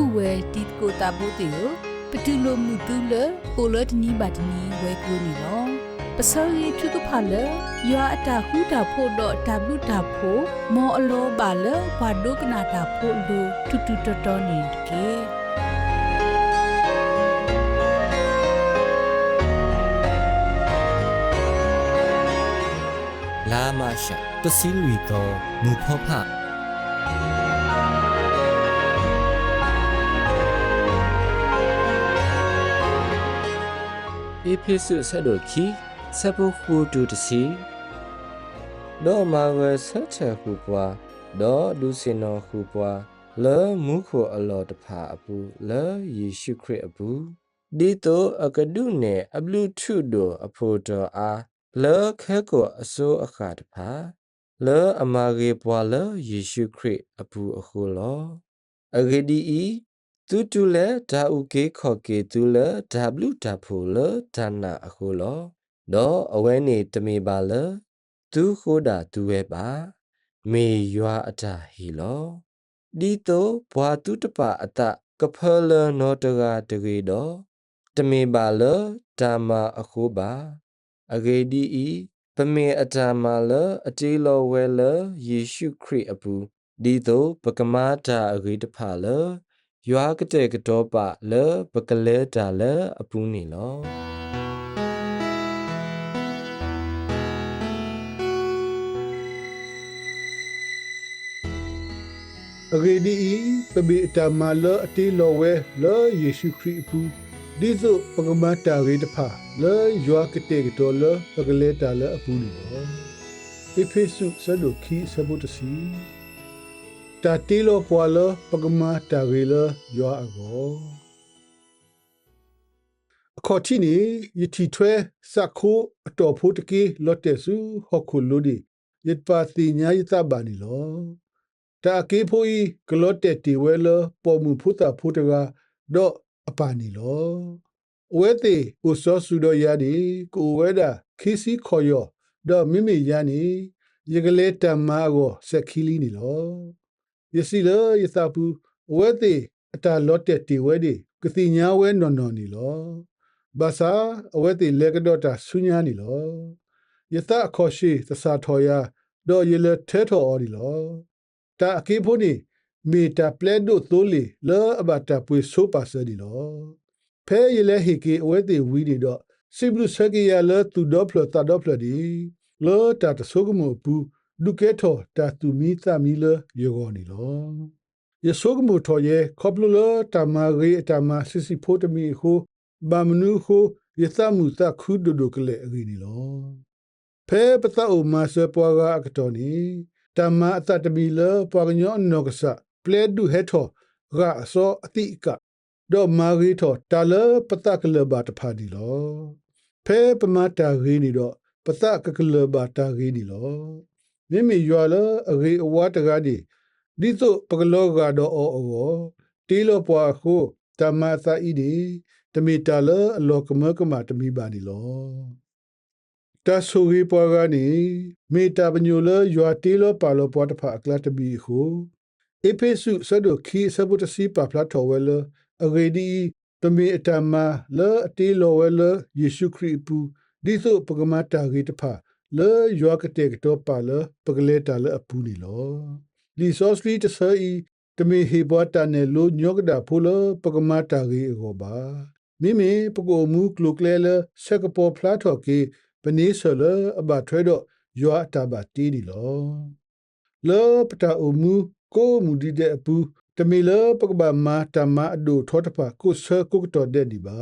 ဥဝဲတီကိုတာဘိုတေယပတူလိုမှုတူလကိုလတနီဘတ်နီဝဲကလိုနီလောပစောရီထုကဖလယောအတာဟူတာဖို့တော့တဘလူတာဖို့မောအလောပါလဘာဒုကနာတာဖို့လူတူတူတော်တော်နေကေလာမရှာတစီလူီတော့မူဖောဖ အေဖိစုဆက်တို့ခီဆက်ဖို့ခုတူတစီဒေါ်မာဝဲဆက်ချေခုပွားဒေါ်ဒုစင်တော်ခုပွားလဲမူခိုအလော်တဖာအပူလဲယေရှုခရစ်အပူဒီတိုအကဒုနေအဘလူထုဒိုအဖို့တော်အားလဲခဲကိုအစိုးအခါတဖာလဲအမာဂေပွားလဲယေရှုခရစ်အပူအခုလောအဂေဒီဤ တူတူလဲဒါဥကေခေါ်ကေတူလဲ W ဓာဖိုလဲဒါနာအခုလောတော့အဝဲနေတမေပါလဲသူခိုးတာသူဝဲပါမေရွာအတာဟီလောဒီတော့ဘွာတူတပအတကဖလနောတရာတရေတော့တမေပါလဲဒါမအခုပါအဂေဒီဤပမေအတာမလဲအတေလောဝဲလဲယေရှုခရစ်အပူဒီတော့ပကမာတာအဂေတဖာလဲ ရွာကတဲ့ကတော့ပလဲပကလဲတာလဲအပူနေလောအဂေဒီဤပပိအတမလောအတိလောဝဲလောယေရှုခရစ်ပူဒီဇုပကမတာရေတဖာလောယွာကတေကတော်လောပကလေတာလောအပူနေလောအဖေစုဆဒုခီဆဘုတစီ တာတီလောပွာလောပကမတာရေလောယွာအကောအခေါ်ချီနေယတိထွဲစခိုးအတော်ဖို့တကေလော့တက်စုဟော့ခုလူဒီယစ်ပါတိညာယသဘာနီလောတာကေဖိုဤဂလော့တက်တီဝဲလပေါ်မှုဖုတာဖုတကဒေါအပါနီလောအဝဲတေဥစောစုတော်ရဒီကိုဝဲတာခီစီခေါ်ယောဒေါမိမိရနီယကလေးတမ္မာကိုဆက်ခီလီနီလော ယစီလယသပူအဝဲတေအတာလော့တက်တီဝဲဒီကတိညာဝဲနော်နော်နီလောဘာသာအဝဲတေလေကဒေါတာဆုညာနီလောယသအခေါ်ရှိသစာထော်ရဒေါ်ရလထဲထော်အော်ဒီလောတာအကေဖို့နေမီတာပလက်ဒိုသိုးလီလောအဘတာပွေဆိုပါစဒီလောဖဲရလေဟီကေအဝဲတေဝီဒီတော့စိဘလူဆကေရလောတူဒေါဖလတာဒေါဖလဒီလောတာတဆုကမပူ ဒုကေထောတာတူမီသမီလယောဂောနီလောယဆုကမထောယေခေါပလူလောတာမာရီတာမာစစ်စီဖို့တမီဟုဘာမနုဟုယသမုသခုဒုဒုကလေအဂီနီလောဖဲပတအုမဆပွားကအကတော်နီတမအတတမီလပကညောနောကဆပလက်ဒုဟေထောရာဆောအတိကဒေါ်မာဂီထောတာလပတကလဘတ်ဖာဒီလောဖဲပမတာဂီနီတော့ပတကကလဘတာဂီနီလော မိမိရွာလအဂီအဝတ်တကားဒီဒီသို့ပကလောကတော့အောအောတီလောပွားခုတမသာဤဒီတမီတာလအလောကမကမတမီပါနီလောတဆူရီပေါ်ကနေမေတာပညိုလယွာတီလပါလောပေါ်တဖာအကလတဘီဟုအဖေစုဆဒိုခီဆဘုတစီပါဖလာတော်ဝဲလအဂေဒီတမီအတမလောအတီလောဝဲလယေရှုခရစ်ပူဒီသို့ပကမတာဂီတဖာ လောယွာကတဲ့ကတော့ပါလပကလေတာလအပူနီလောလီဆောစရီတဆာဤတမီဟေဘောတာနေလိုညောကဒါဖိုလပကမတာဂီအောပါမိမိပကိုမူကလုကလဲလဆက်ကပေါ်ဖလာတော်ကေပနေဆလအဘထွဲတော့ယွာတာဘတီဒီလောလောပတာအမူကိုမူဒီတဲ့အပူတမီလပကဘာမာတမအဒိုထောတဖာကိုဆကုကတော်တဲ့ဒီပါ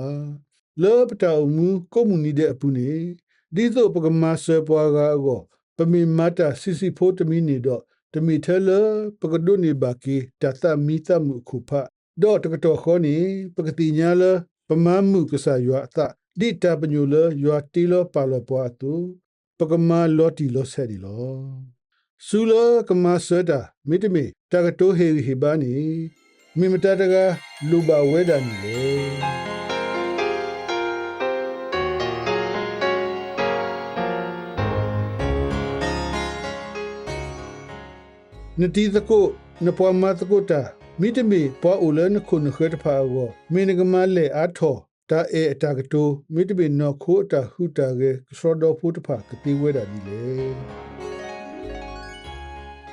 လောပတာအမူကိုမူနီတဲ့အပူနေ ဒီသို့ပကမာဆပွားကားကိုပမီမတာစီစီဖို့တမီနေတော့တမီထဲလပကဒုနေဘာကီတသမီတမှုခုဖတော့တကတော်ခေါနေပကတိညာလပမမှုကဆာယွာအတဒီတပညူလယွာတီလပါလပွားတူပကမာလော်တီလောဆဲဒီလောဆူလကမဆဒမိတမီတကတိုဟေဟေဘာနီမိမတတကလူပါဝဲတာနီလေ နတီသကိုနပွားမသကိုတာမိတမီပေါ်အိုလန်ခုနခွတ်ဖာဝမင်းကမလေအထောတာအေအတာကတိုမိတမီနော်ခိုတာဟူတာကေဆောဒဖုတဖာကတိဝဲတာဒီလေ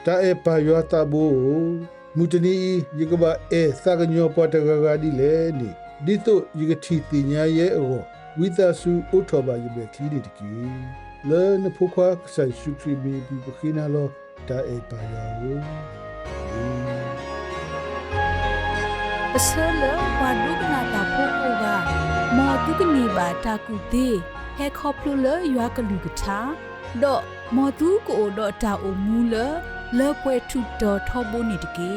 တာအေပါယောတာဘူမူတနီယကဘာအေသကညောပတကကဒီလေနီဒီတော့ယကတိတိညာရဲ့အောဝိသစုဥထောဘာယဘေခီဒီတကီလဲနဖုခွာဆိုင်ရှုခရီဘီဘီပခိနာလော တာအေပါယောပစလဝါဒုကနာတာဖိုကိုကမောတုကနေပါတာကူသေးဟဲခေါပလူလရွာကလူကထာဒေါ်မောတုကိုဒေါ်တာအိုမူလလဲပွဲထုတော်ထောဘိုနေတကေ